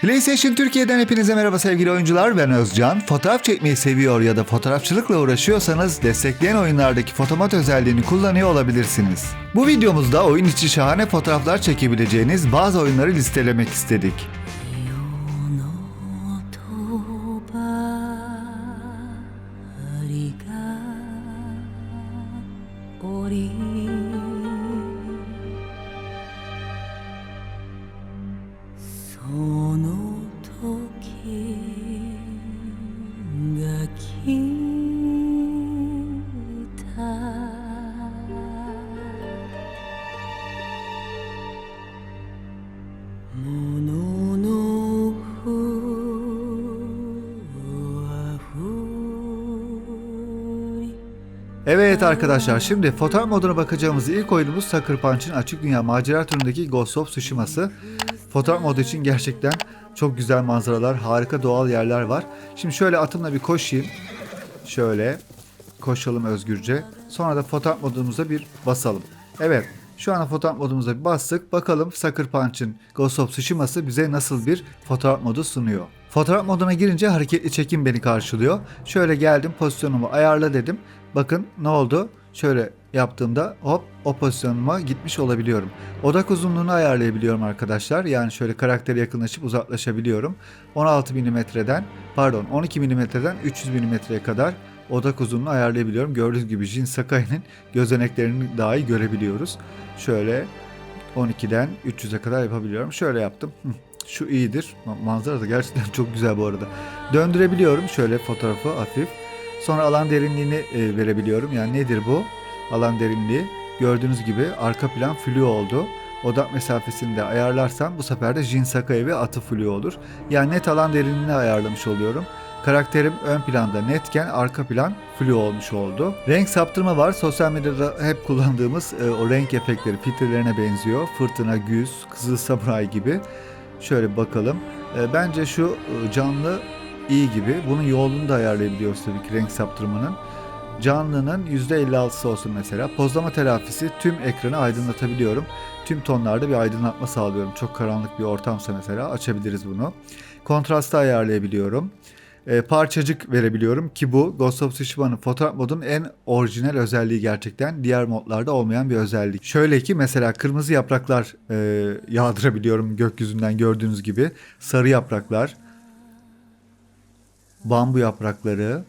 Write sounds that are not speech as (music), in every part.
PlayStation Türkiye'den hepinize merhaba sevgili oyuncular. Ben Özcan. Fotoğraf çekmeyi seviyor ya da fotoğrafçılıkla uğraşıyorsanız destekleyen oyunlardaki fotomat özelliğini kullanıyor olabilirsiniz. Bu videomuzda oyun içi şahane fotoğraflar çekebileceğiniz bazı oyunları listelemek istedik. Evet arkadaşlar şimdi fotoğraf moduna bakacağımız ilk oyunumuz Sucker Punch'ın açık dünya macera türündeki Ghost of Tsushima'sı. Fotoğraf modu için gerçekten çok güzel manzaralar, harika doğal yerler var. Şimdi şöyle atımla bir koşayım. Şöyle koşalım özgürce. Sonra da fotoğraf modumuza bir basalım. Evet şu anda fotoğraf modumuza bir bastık. Bakalım Sucker Punch'ın Ghost of Tsushima'sı bize nasıl bir fotoğraf modu sunuyor. Fotoğraf moduna girince hareketli çekim beni karşılıyor. Şöyle geldim pozisyonumu ayarla dedim. Bakın ne oldu? Şöyle yaptığımda hop o pozisyonuma gitmiş olabiliyorum. Odak uzunluğunu ayarlayabiliyorum arkadaşlar. Yani şöyle karaktere yakınlaşıp uzaklaşabiliyorum. 16 milimetreden pardon 12 milimetreden 300 milimetreye kadar odak uzunluğunu ayarlayabiliyorum. Gördüğünüz gibi Jin Sakai'nin gözeneklerini dahi görebiliyoruz. Şöyle 12'den 300'e kadar yapabiliyorum. Şöyle yaptım. Hı, Şu iyidir. Ma- Manzara da gerçekten çok güzel bu arada. Döndürebiliyorum şöyle fotoğrafı hafif. Sonra alan derinliğini e, verebiliyorum. Yani nedir bu? Alan derinliği. Gördüğünüz gibi arka plan flu oldu. Odak mesafesini de ayarlarsam bu sefer de Jin Sakai ve atı flu olur. Yani net alan derinliğini ayarlamış oluyorum. Karakterim ön planda netken arka plan flu olmuş oldu. Renk saptırma var. Sosyal medyada hep kullandığımız e, o renk efektleri filtrelerine benziyor. Fırtına, güz, kızıl samuray gibi. Şöyle bakalım. E, bence şu e, canlı iyi gibi. Bunun yoğunluğunu da ayarlayabiliyoruz tabii ki renk saptırmanın. Canlının %56'sı olsun mesela. Pozlama telafisi tüm ekranı aydınlatabiliyorum. Tüm tonlarda bir aydınlatma sağlıyorum. Çok karanlık bir ortamsa mesela açabiliriz bunu. Kontrastı ayarlayabiliyorum. E, parçacık verebiliyorum ki bu Ghost of Tsushima'nın fotoğraf modunun en orijinal özelliği gerçekten. Diğer modlarda olmayan bir özellik. Şöyle ki mesela kırmızı yapraklar e, yağdırabiliyorum gökyüzünden gördüğünüz gibi. Sarı yapraklar, bambu yaprakları,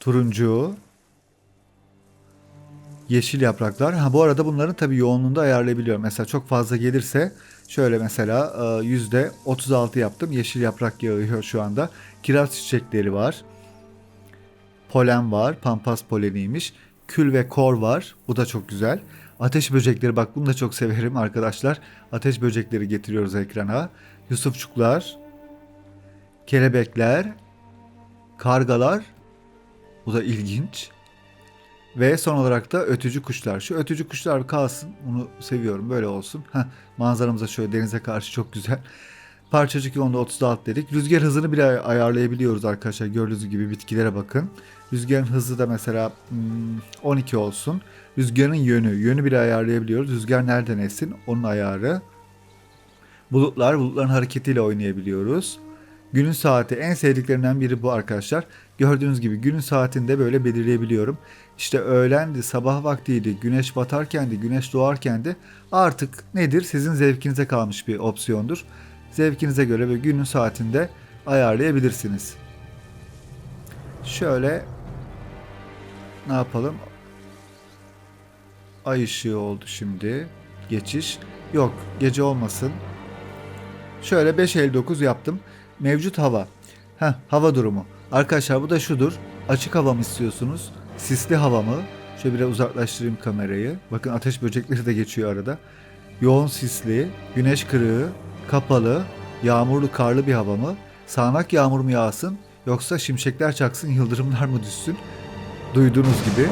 turuncu, yeşil yapraklar. Ha bu arada bunların tabii yoğunluğunu da ayarlayabiliyorum. Mesela çok fazla gelirse şöyle mesela e, yüzde 36 yaptım. Yeşil yaprak yağıyor şu anda. Kiraz çiçekleri var. Polen var. Pampas poleniymiş. Kül ve kor var. Bu da çok güzel. Ateş böcekleri bak bunu da çok severim arkadaşlar. Ateş böcekleri getiriyoruz ekrana. Yusufçuklar. Kelebekler. Kargalar. Bu da ilginç. Ve son olarak da ötücü kuşlar. Şu ötücü kuşlar kalsın. Bunu seviyorum. Böyle olsun. Heh, manzaramıza şöyle denize karşı çok güzel. Parçacık yoğunluğu 36 dedik. Rüzgar hızını bile ay- ayarlayabiliyoruz arkadaşlar. Gördüğünüz gibi bitkilere bakın. Rüzgarın hızı da mesela hmm, 12 olsun. Rüzgarın yönü. Yönü bile ayarlayabiliyoruz. Rüzgar nereden esin? Onun ayarı. Bulutlar, bulutların hareketiyle oynayabiliyoruz. Günün saati en sevdiklerimden biri bu arkadaşlar. Gördüğünüz gibi günün saatinde böyle belirleyebiliyorum. İşte öğlendi, sabah vaktiydi, güneş batarken de, güneş doğarken de artık nedir sizin zevkinize kalmış bir opsiyondur. Zevkinize göre ve günün saatinde ayarlayabilirsiniz. Şöyle ne yapalım? Ay ışığı oldu şimdi. Geçiş. Yok gece olmasın. Şöyle 5.59 yaptım. Mevcut hava. Heh, hava durumu. Arkadaşlar bu da şudur. Açık hava mı istiyorsunuz? Sisli hava mı? Şöyle biraz uzaklaştırayım kamerayı. Bakın ateş böcekleri de geçiyor arada. Yoğun sisli, güneş kırığı, kapalı, yağmurlu karlı bir hava mı? Sağanak yağmur mu yağsın? Yoksa şimşekler çaksın, yıldırımlar mı düşsün? Duyduğunuz gibi.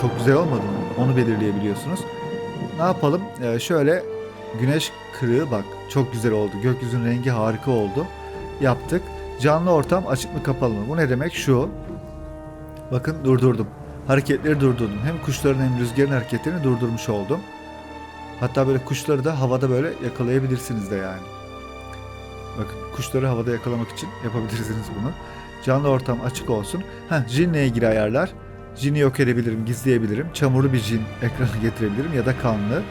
Çok güzel olmadı mı? Onu belirleyebiliyorsunuz. Ne yapalım? Ee, şöyle güneş kırığı bak çok güzel oldu. Gökyüzünün rengi harika oldu. Yaptık. Canlı ortam açık mı kapalı mı? Bu ne demek? Şu. Bakın durdurdum. Hareketleri durdurdum. Hem kuşların hem rüzgarın hareketlerini durdurmuş oldum. Hatta böyle kuşları da havada böyle yakalayabilirsiniz de yani. Bakın kuşları havada yakalamak için yapabilirsiniz bunu. Canlı ortam açık olsun. Ha, jinle ilgili ayarlar. Jini yok edebilirim, gizleyebilirim. Çamurlu bir jin (laughs) ekrana getirebilirim ya da kanlı.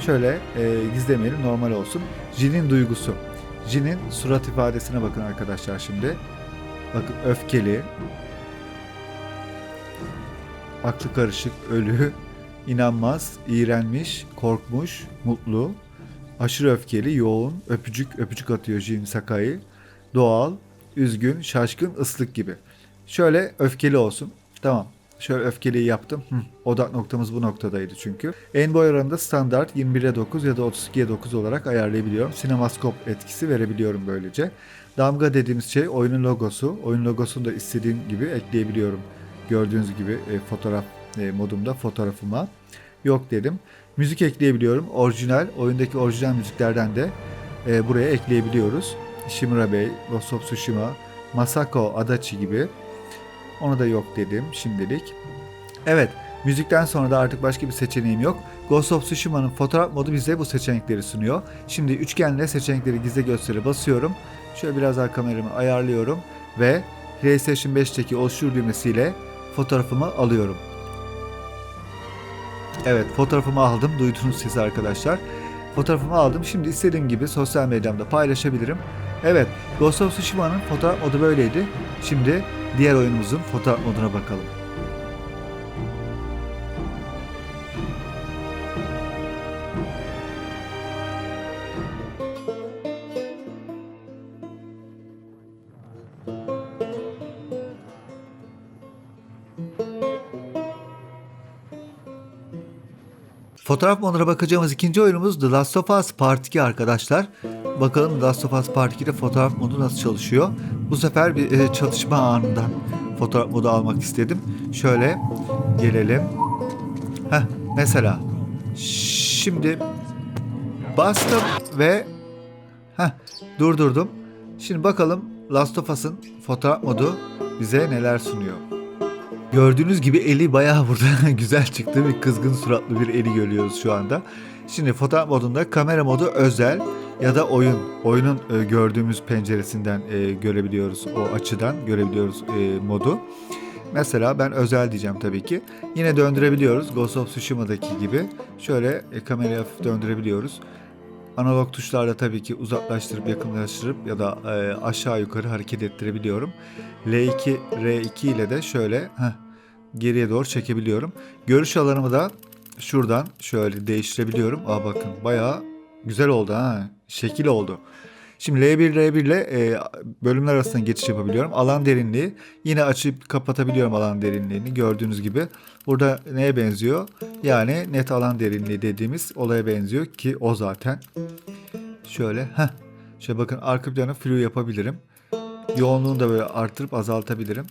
Şöyle e, gizlemeyelim, normal olsun. Jin'in duygusu. Jin'in surat ifadesine bakın arkadaşlar şimdi. Bakın öfkeli, aklı karışık, ölü, inanmaz, iğrenmiş, korkmuş, mutlu, aşırı öfkeli, yoğun, öpücük, öpücük atıyor Jin Sakai, doğal, üzgün, şaşkın, ıslık gibi. Şöyle öfkeli olsun. Tamam. Şöyle öfkeliyi yaptım. Hı, odak noktamız bu noktadaydı çünkü. En boy oranında standart 21'e 9 ya da 32'ye 9 olarak ayarlayabiliyorum. Sinemaskop etkisi verebiliyorum böylece. Damga dediğimiz şey oyunun logosu. Oyun logosunu da istediğim gibi ekleyebiliyorum. Gördüğünüz gibi e, fotoğraf e, modumda fotoğrafıma yok dedim. Müzik ekleyebiliyorum. Orijinal, oyundaki orijinal müziklerden de e, buraya ekleyebiliyoruz. Shimura Bey, Ghost of Tsushima, Masako Adachi gibi. Onu da yok dedim şimdilik. Evet, müzikten sonra da artık başka bir seçeneğim yok. Ghost of Tsushima'nın fotoğraf modu bize bu seçenekleri sunuyor. Şimdi üçgenle seçenekleri gizle gösteri basıyorum. Şöyle biraz daha kameramı ayarlıyorum ve PlayStation 5'teki oluştur düğmesiyle fotoğrafımı alıyorum. Evet fotoğrafımı aldım. Duydunuz siz arkadaşlar. Fotoğrafımı aldım. Şimdi istediğim gibi sosyal medyamda paylaşabilirim. Evet Ghost of Tsushima'nın fotoğraf modu böyleydi. Şimdi diğer oyunumuzun fotoğraf moduna bakalım. Fotoğraf moduna bakacağımız ikinci oyunumuz The Last of Us Part 2 arkadaşlar. Bakalım The Last of Us Part 2'de fotoğraf modu nasıl çalışıyor. Bu sefer bir e, çatışma anından fotoğraf modu almak istedim. Şöyle gelelim. Heh, mesela şimdi bastım ve heh, durdurdum. Şimdi bakalım Last of Us'ın fotoğraf modu bize neler sunuyor. Gördüğünüz gibi eli bayağı burada (laughs) güzel çıktı. Bir kızgın suratlı bir eli görüyoruz şu anda. Şimdi fotoğraf modunda kamera modu özel ya da oyun. Oyunun e, gördüğümüz penceresinden e, görebiliyoruz. O açıdan görebiliyoruz e, modu. Mesela ben özel diyeceğim tabii ki. Yine döndürebiliyoruz. Ghost of Tsushima'daki gibi. Şöyle e, kamerayı hafif döndürebiliyoruz. Analog tuşlarla tabii ki uzaklaştırıp yakınlaştırıp ya da e, aşağı yukarı hareket ettirebiliyorum. L2, R2 ile de şöyle heh, geriye doğru çekebiliyorum. Görüş alanımı da şuradan şöyle değiştirebiliyorum. Aa bakın bayağı güzel oldu ha. Şekil oldu. Şimdi L1, R1 ile e, bölümler arasında geçiş yapabiliyorum. Alan derinliği yine açıp kapatabiliyorum alan derinliğini gördüğünüz gibi. Burada neye benziyor? Yani net alan derinliği dediğimiz olaya benziyor ki o zaten. Şöyle heh. Şöyle bakın arka plana flu yapabilirim. Yoğunluğunu da böyle artırıp azaltabilirim.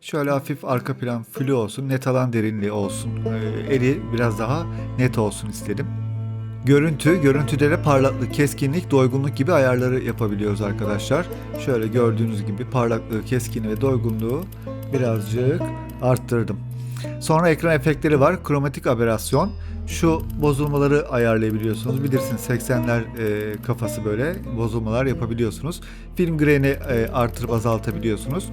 Şöyle hafif arka plan flu olsun, net alan derinliği olsun. Ee, eli biraz daha net olsun istedim. Görüntü, görüntüde de parlaklık, keskinlik, doygunluk gibi ayarları yapabiliyoruz arkadaşlar. Şöyle gördüğünüz gibi parlaklığı, keskinliği ve doygunluğu birazcık arttırdım. Sonra ekran efektleri var. Kromatik aberasyon. Şu bozulmaları ayarlayabiliyorsunuz. Bilirsiniz 80'ler e, kafası böyle bozulmalar yapabiliyorsunuz. Film grain'i e, artırıp azaltabiliyorsunuz.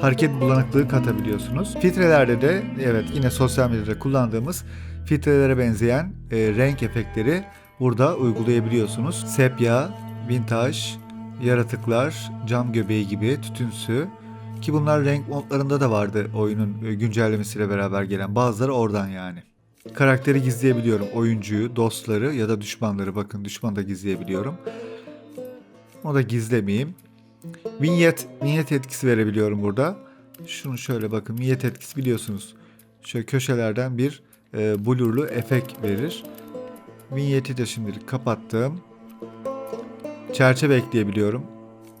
Hareket bulanıklığı katabiliyorsunuz. Filtrelerde de evet yine sosyal medyada kullandığımız filtrelere benzeyen e, renk efektleri burada uygulayabiliyorsunuz. Sepya, vintaj, yaratıklar, cam göbeği gibi tütünsü ki bunlar renk modlarında da vardı oyunun e, güncellemesiyle beraber gelen. Bazıları oradan yani. Karakteri gizleyebiliyorum. Oyuncuyu, dostları ya da düşmanları. Bakın düşmanı da gizleyebiliyorum. O da gizlemeyeyim. Vinyet, vinyet etkisi verebiliyorum burada. Şunu şöyle bakın. Vinyet etkisi biliyorsunuz. Şöyle köşelerden bir e, blurlu efekt verir. Vinyeti de şimdilik kapattım. Çerçeve ekleyebiliyorum.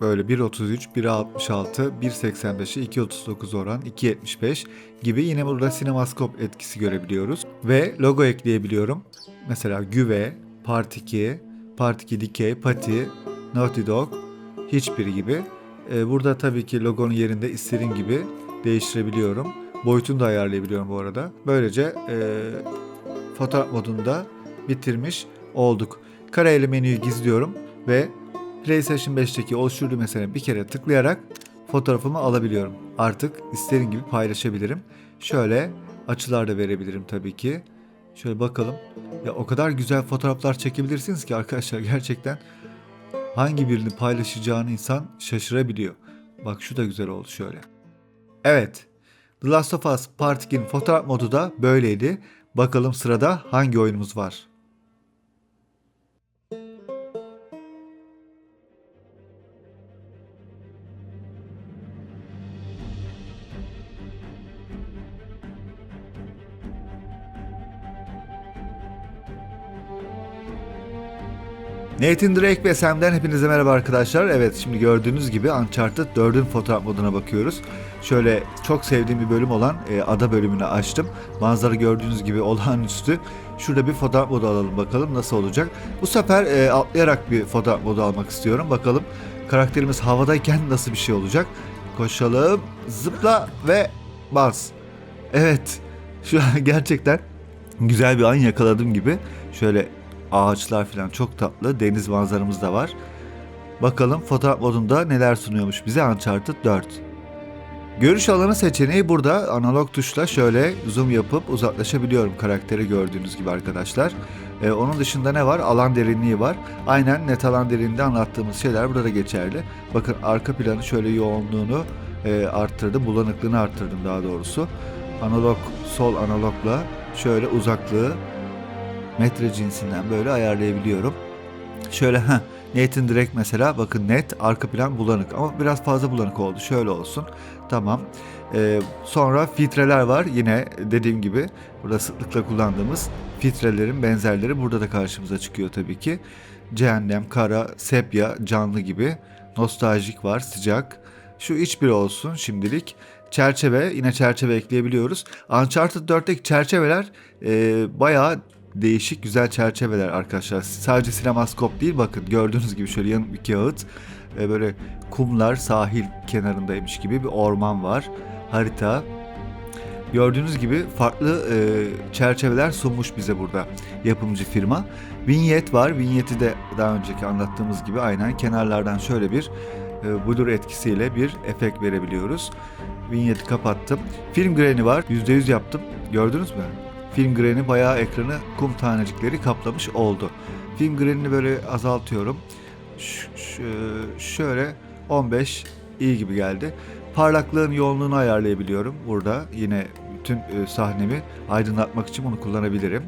Böyle 1.33, 1.66, 1.85'e 2.39 oran, 2.75 gibi yine burada sinemaskop etkisi görebiliyoruz. Ve logo ekleyebiliyorum. Mesela Güve, Part 2, Part 2 Dikey, Pati, Naughty Dog, hiçbiri gibi. Ee, burada tabii ki logonun yerinde istediğim gibi değiştirebiliyorum. Boyutunu da ayarlayabiliyorum bu arada. Böylece e, fotoğraf modunda bitirmiş olduk. Kareli menüyü gizliyorum ve PlayStation 5'teki oluştur düğmesine bir kere tıklayarak fotoğrafımı alabiliyorum. Artık istediğim gibi paylaşabilirim. Şöyle açılar da verebilirim tabii ki. Şöyle bakalım. Ya o kadar güzel fotoğraflar çekebilirsiniz ki arkadaşlar (laughs) gerçekten hangi birini paylaşacağını insan şaşırabiliyor. Bak şu da güzel oldu şöyle. Evet. The Last of Us Part 2'nin fotoğraf modu da böyleydi. Bakalım sırada hangi oyunumuz var? Nathan Drake ve Sam'den hepinize merhaba arkadaşlar. Evet şimdi gördüğünüz gibi Uncharted 4'ün fotoğraf moduna bakıyoruz. Şöyle çok sevdiğim bir bölüm olan e, ada bölümünü açtım. Manzara gördüğünüz gibi (laughs) olağanüstü. Şurada bir fotoğraf modu alalım bakalım nasıl olacak. Bu sefer e, atlayarak bir fotoğraf modu almak istiyorum. Bakalım karakterimiz havadayken nasıl bir şey olacak. Koşalım, zıpla ve bas. Evet şu an (laughs) gerçekten güzel bir an yakaladım gibi. Şöyle ağaçlar falan çok tatlı. Deniz manzaramız da var. Bakalım fotoğraf modunda neler sunuyormuş bize Uncharted 4. Görüş alanı seçeneği burada analog tuşla şöyle zoom yapıp uzaklaşabiliyorum karakteri gördüğünüz gibi arkadaşlar. Ee, onun dışında ne var? Alan derinliği var. Aynen net alan derinliğinde anlattığımız şeyler burada geçerli. Bakın arka planı şöyle yoğunluğunu e, arttırdım, bulanıklığını arttırdım daha doğrusu. Analog sol analogla şöyle uzaklığı metre cinsinden böyle ayarlayabiliyorum. Şöyle ha Nathan Drake mesela bakın net arka plan bulanık ama biraz fazla bulanık oldu. Şöyle olsun. Tamam. Ee, sonra filtreler var. Yine dediğim gibi burada sıklıkla kullandığımız filtrelerin benzerleri burada da karşımıza çıkıyor tabii ki. Cehennem, kara, sepya, canlı gibi. Nostaljik var, sıcak. Şu iç bir olsun şimdilik. Çerçeve, yine çerçeve ekleyebiliyoruz. Uncharted 4'teki çerçeveler e, bayağı değişik güzel çerçeveler arkadaşlar. Sadece sinemaskop değil bakın gördüğünüz gibi şöyle yanık bir kağıt. E, böyle kumlar sahil kenarındaymış gibi bir orman var. Harita. Gördüğünüz gibi farklı e, çerçeveler sunmuş bize burada yapımcı firma. Vinyet var. Vinyeti de daha önceki anlattığımız gibi aynen kenarlardan şöyle bir e, blur etkisiyle bir efekt verebiliyoruz. Vinyeti kapattım. Film greni var. %100 yaptım. Gördünüz mü? Film greni bayağı ekranı kum tanecikleri kaplamış oldu. Film grenini böyle azaltıyorum. Ş- ş- şöyle 15 iyi gibi geldi. Parlaklığın yoğunluğunu ayarlayabiliyorum. Burada yine bütün e, sahnemi aydınlatmak için bunu kullanabilirim.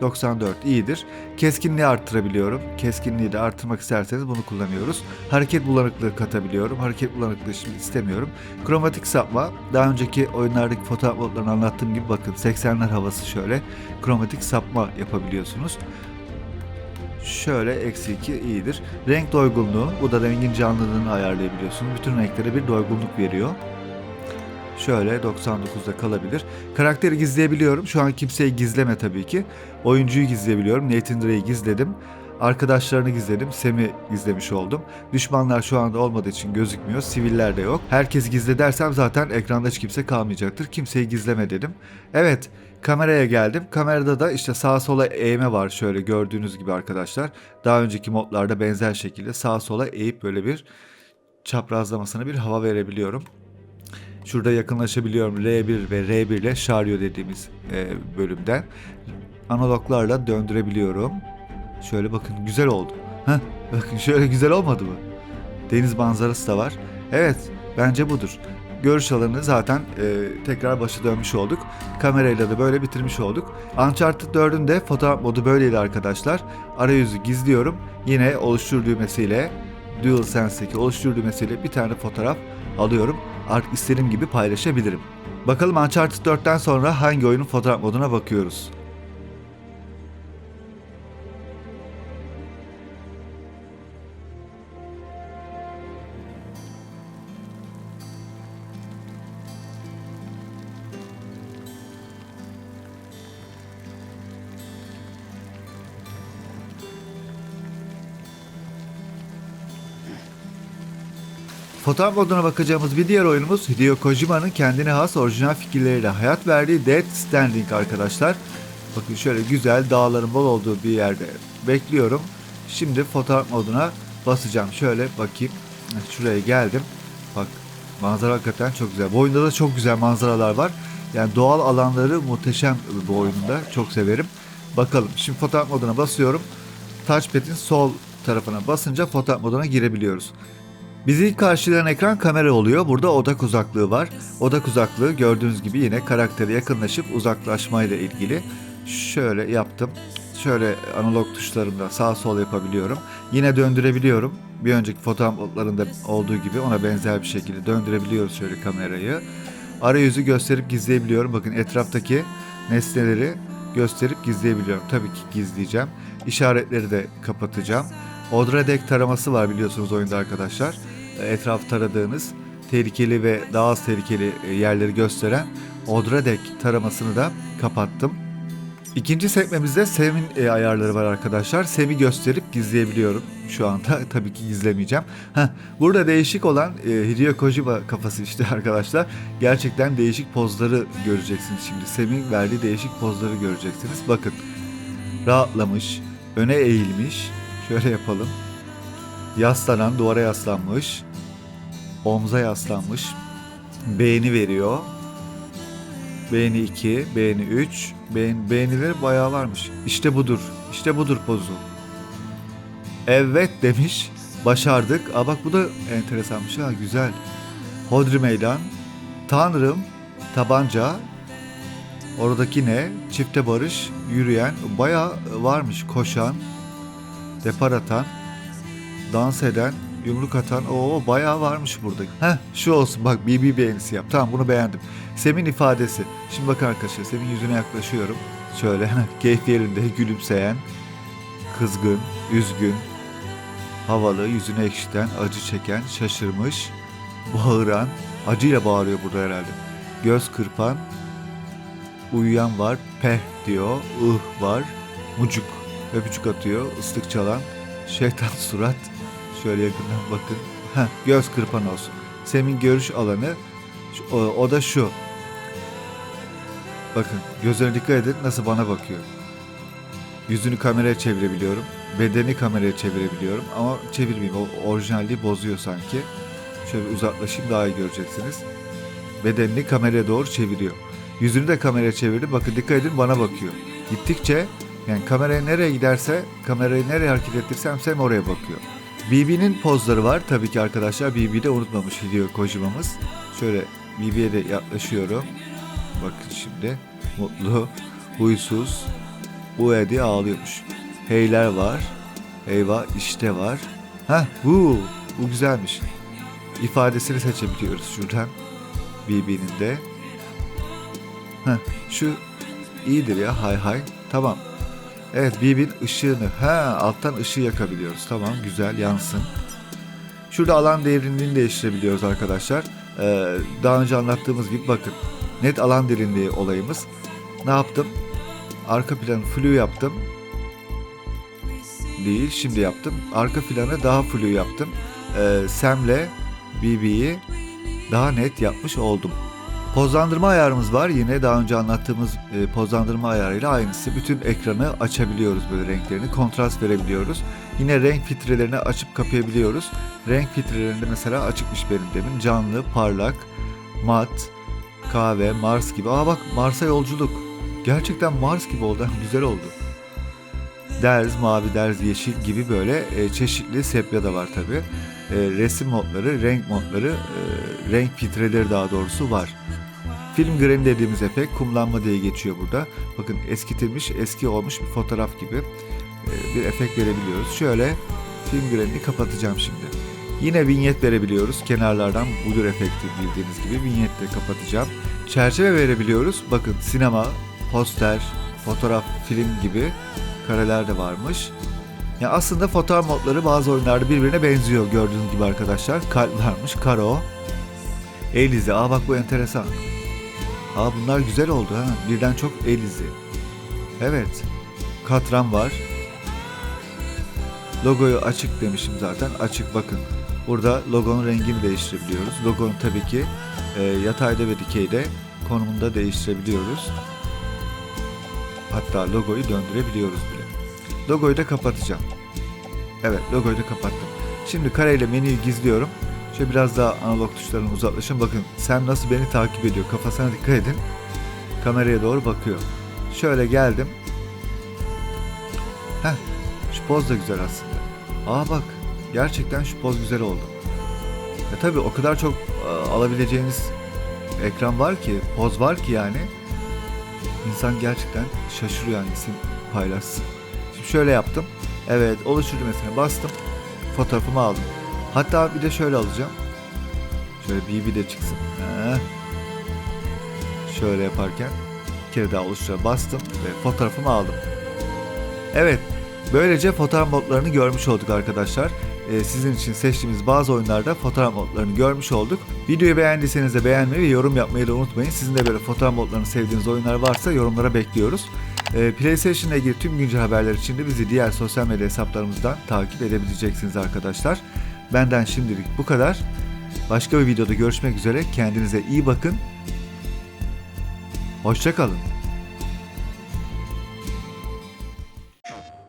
94 iyidir. Keskinliği arttırabiliyorum. Keskinliği de arttırmak isterseniz bunu kullanıyoruz. Hareket bulanıklığı katabiliyorum. Hareket bulanıklığı şimdi istemiyorum. Kromatik sapma. Daha önceki oyunlardaki fotoğraf modlarını anlattığım gibi bakın 80'ler havası şöyle. Kromatik sapma yapabiliyorsunuz. Şöyle eksi 2 iyidir. Renk doygunluğu. Bu da rengin canlılığını ayarlayabiliyorsunuz. Bütün renklere bir doygunluk veriyor. Şöyle 99'da kalabilir. Karakteri gizleyebiliyorum. Şu an kimseyi gizleme tabii ki. Oyuncuyu gizleyebiliyorum. Nathan Drake'i gizledim. Arkadaşlarını gizledim. Sam'i gizlemiş oldum. Düşmanlar şu anda olmadığı için gözükmüyor. Siviller de yok. Herkes gizle dersem zaten ekranda hiç kimse kalmayacaktır. Kimseyi gizleme dedim. Evet kameraya geldim. Kamerada da işte sağa sola eğme var şöyle gördüğünüz gibi arkadaşlar. Daha önceki modlarda benzer şekilde sağa sola eğip böyle bir çaprazlamasına bir hava verebiliyorum. Şurada yakınlaşabiliyorum R1 ve R1 ile şaryo dediğimiz e, bölümden. Analoglarla döndürebiliyorum. Şöyle bakın güzel oldu. Heh, bakın şöyle güzel olmadı mı? Deniz manzarası da var. Evet bence budur. Görüş alanını zaten e, tekrar başa dönmüş olduk. Kamerayla da böyle bitirmiş olduk. Uncharted 4'ün de fotoğraf modu böyleydi arkadaşlar. Arayüzü gizliyorum. Yine oluştur düğmesiyle DualSense'deki oluştur düğmesiyle bir tane fotoğraf alıyorum. Artık istediğim gibi paylaşabilirim. Bakalım Uncharted 4'ten sonra hangi oyunun fotoğraf moduna bakıyoruz. Fotoğraf moduna bakacağımız bir diğer oyunumuz Hideo Kojima'nın kendine has orijinal fikirleriyle hayat verdiği Dead Standing arkadaşlar. Bakın şöyle güzel dağların bol olduğu bir yerde Bekliyorum. Şimdi fotoğraf moduna basacağım. Şöyle bakayım. Şuraya geldim. Bak manzara hakikaten çok güzel. Bu oyunda da çok güzel manzaralar var. Yani doğal alanları muhteşem bu oyunda. Çok severim. Bakalım. Şimdi fotoğraf moduna basıyorum. Touchpad'in sol tarafına basınca fotoğraf moduna girebiliyoruz. Bizi karşılayan ekran kamera oluyor. Burada odak uzaklığı var. Odak uzaklığı gördüğünüz gibi yine karaktere yakınlaşıp uzaklaşmayla ilgili. Şöyle yaptım. Şöyle analog tuşlarımla sağ sol yapabiliyorum. Yine döndürebiliyorum. Bir önceki fotoğraf modlarında olduğu gibi ona benzer bir şekilde döndürebiliyoruz şöyle kamerayı. Arayüzü gösterip gizleyebiliyorum. Bakın etraftaki nesneleri gösterip gizleyebiliyorum. Tabii ki gizleyeceğim. İşaretleri de kapatacağım. Odradek taraması var biliyorsunuz oyunda arkadaşlar. Etraf taradığınız tehlikeli ve daha az tehlikeli e, yerleri gösteren Odradek taramasını da kapattım. İkinci sekmemizde Sem'in e, ayarları var arkadaşlar. Sem'i gösterip gizleyebiliyorum. Şu anda (laughs) tabii ki gizlemeyeceğim. Heh, burada değişik olan e, Hideo Kojima kafası işte (laughs) arkadaşlar. Gerçekten değişik pozları göreceksiniz şimdi. Sem'in verdiği değişik pozları göreceksiniz. Bakın. Rahatlamış, öne eğilmiş. Şöyle yapalım. Yaslanan, duvara yaslanmış. Omza yaslanmış. Beğeni veriyor. Beğeni 2, beğeni 3, beğen, beğenileri bayağı varmış. İşte budur, işte budur pozu. Evet demiş, başardık. Aa bak bu da enteresanmış ha, güzel. Hodri meydan, tanrım, tabanca, oradaki ne? Çifte barış, yürüyen, bayağı varmış. Koşan, depar atan, dans eden, yumruk atan, o bayağı varmış burada. Heh şu olsun bak BB beğenisi yap. Tamam bunu beğendim. Sem'in ifadesi. Şimdi bakın arkadaşlar Sem'in yüzüne yaklaşıyorum. Şöyle (laughs) keyfi yerinde gülümseyen, kızgın, üzgün, havalı, yüzüne ekşiten, acı çeken, şaşırmış, bağıran, acıyla bağırıyor burada herhalde. Göz kırpan, uyuyan var, peh diyor, ıh var, mucuk, öpücük atıyor, ıslık çalan, şeytan surat, şöyle yakından bakın, Heh, göz kırpan olsun. Sem'in görüş alanı, o, o da şu, Bakın gözlerine dikkat edin nasıl bana bakıyor. Yüzünü kameraya çevirebiliyorum. Bedeni kameraya çevirebiliyorum. Ama çevirmeyeyim. O orijinalliği bozuyor sanki. Şöyle uzaklaşayım daha iyi göreceksiniz. Bedenini kameraya doğru çeviriyor. Yüzünü de kameraya çevirdim. Bakın dikkat edin bana bakıyor. Gittikçe yani kameraya nereye giderse, kamerayı nereye hareket ettirsem Sam oraya bakıyor. BB'nin pozları var tabii ki arkadaşlar. BB'yi de unutmamış Hideo Kojima'mız. Şöyle BB'ye de yaklaşıyorum. Bakın şimdi mutlu, huysuz, bu diye ağlıyormuş. Heyler var. Eyvah işte var. Heh bu. Bu güzelmiş. İfadesini seçebiliyoruz şuradan. BB'nin de. Heh, şu iyidir ya hay hay. Tamam. Evet BB'nin ışığını. Ha alttan ışığı yakabiliyoruz. Tamam güzel yansın. Şurada alan derinliğini değiştirebiliyoruz arkadaşlar. Ee, daha önce anlattığımız gibi bakın. Net alan derinliği olayımız. Ne yaptım? Arka planı flu yaptım. Değil şimdi yaptım. Arka planı daha flu yaptım. Ee, Sam'le BB'yi daha net yapmış oldum. Pozlandırma ayarımız var. Yine daha önce anlattığımız e, pozlandırma ayarıyla aynısı. Bütün ekranı açabiliyoruz böyle renklerini. Kontrast verebiliyoruz. Yine renk filtrelerini açıp kapayabiliyoruz. Renk filtrelerinde mesela açıkmış benim demin. Canlı, parlak, mat, kahve, Mars gibi. Aa bak Mars'a yolculuk. Gerçekten Mars gibi oldu. (laughs) Güzel oldu. Derz, mavi derz, yeşil gibi böyle e, çeşitli sepya da var tabi. resim modları, renk modları, e, renk filtreleri daha doğrusu var. Film grain dediğimiz efekt kumlanma diye geçiyor burada. Bakın eskitilmiş, eski olmuş bir fotoğraf gibi e, bir efekt verebiliyoruz. Şöyle film grain'i kapatacağım şimdi. Yine vinyet verebiliyoruz. Kenarlardan blur efekti bildiğiniz gibi vinyetle kapatacağım. Çerçeve verebiliyoruz. Bakın sinema, poster, fotoğraf, film gibi kareler de varmış. Ya aslında fotoğraf modları bazı oyunlarda birbirine benziyor gördüğünüz gibi arkadaşlar. Kalp varmış, karo, el izi. Aa bak bu enteresan. Aa bunlar güzel oldu ha. Birden çok el izi. Evet. Katran var. Logoyu açık demişim zaten. Açık bakın. Burada logonun rengini değiştirebiliyoruz. Logonun tabii ki e, yatayda ve dikeyde konumunu da değiştirebiliyoruz. Hatta logoyu döndürebiliyoruz bile. logoyu da kapatacağım. Evet logoyu da kapattım. Şimdi kareyle menüyü gizliyorum. Şöyle biraz daha analog tuşlarına uzaklaşın. Bakın Sam nasıl beni takip ediyor. Kafasına dikkat edin. Kameraya doğru bakıyor. Şöyle geldim. Heh, şu poz da güzel aslında. Aa bak, gerçekten şu poz güzel oldu. Ya tabii o kadar çok e, alabileceğiniz ekran var ki, poz var ki yani. İnsan gerçekten şaşırıyor hangisini paylaşsın. Şimdi şöyle yaptım. Evet, oluştur bastım. Fotoğrafımı aldım. Hatta bir de şöyle alacağım. Şöyle BB de çıksın. Şöyle yaparken bir kere daha oluştura bastım ve fotoğrafımı aldım. Evet, böylece fotoğraf modlarını görmüş olduk arkadaşlar. Ee, sizin için seçtiğimiz bazı oyunlarda fotoğraf modlarını görmüş olduk. Videoyu beğendiyseniz de beğenmeyi ve yorum yapmayı da unutmayın. Sizin de böyle fotoğraf modlarını sevdiğiniz oyunlar varsa yorumlara bekliyoruz. Ee, PlayStation ile ilgili tüm güncel haberler için de bizi diğer sosyal medya hesaplarımızdan takip edebileceksiniz arkadaşlar. Benden şimdilik bu kadar. Başka bir videoda görüşmek üzere. Kendinize iyi bakın. Hoşçakalın.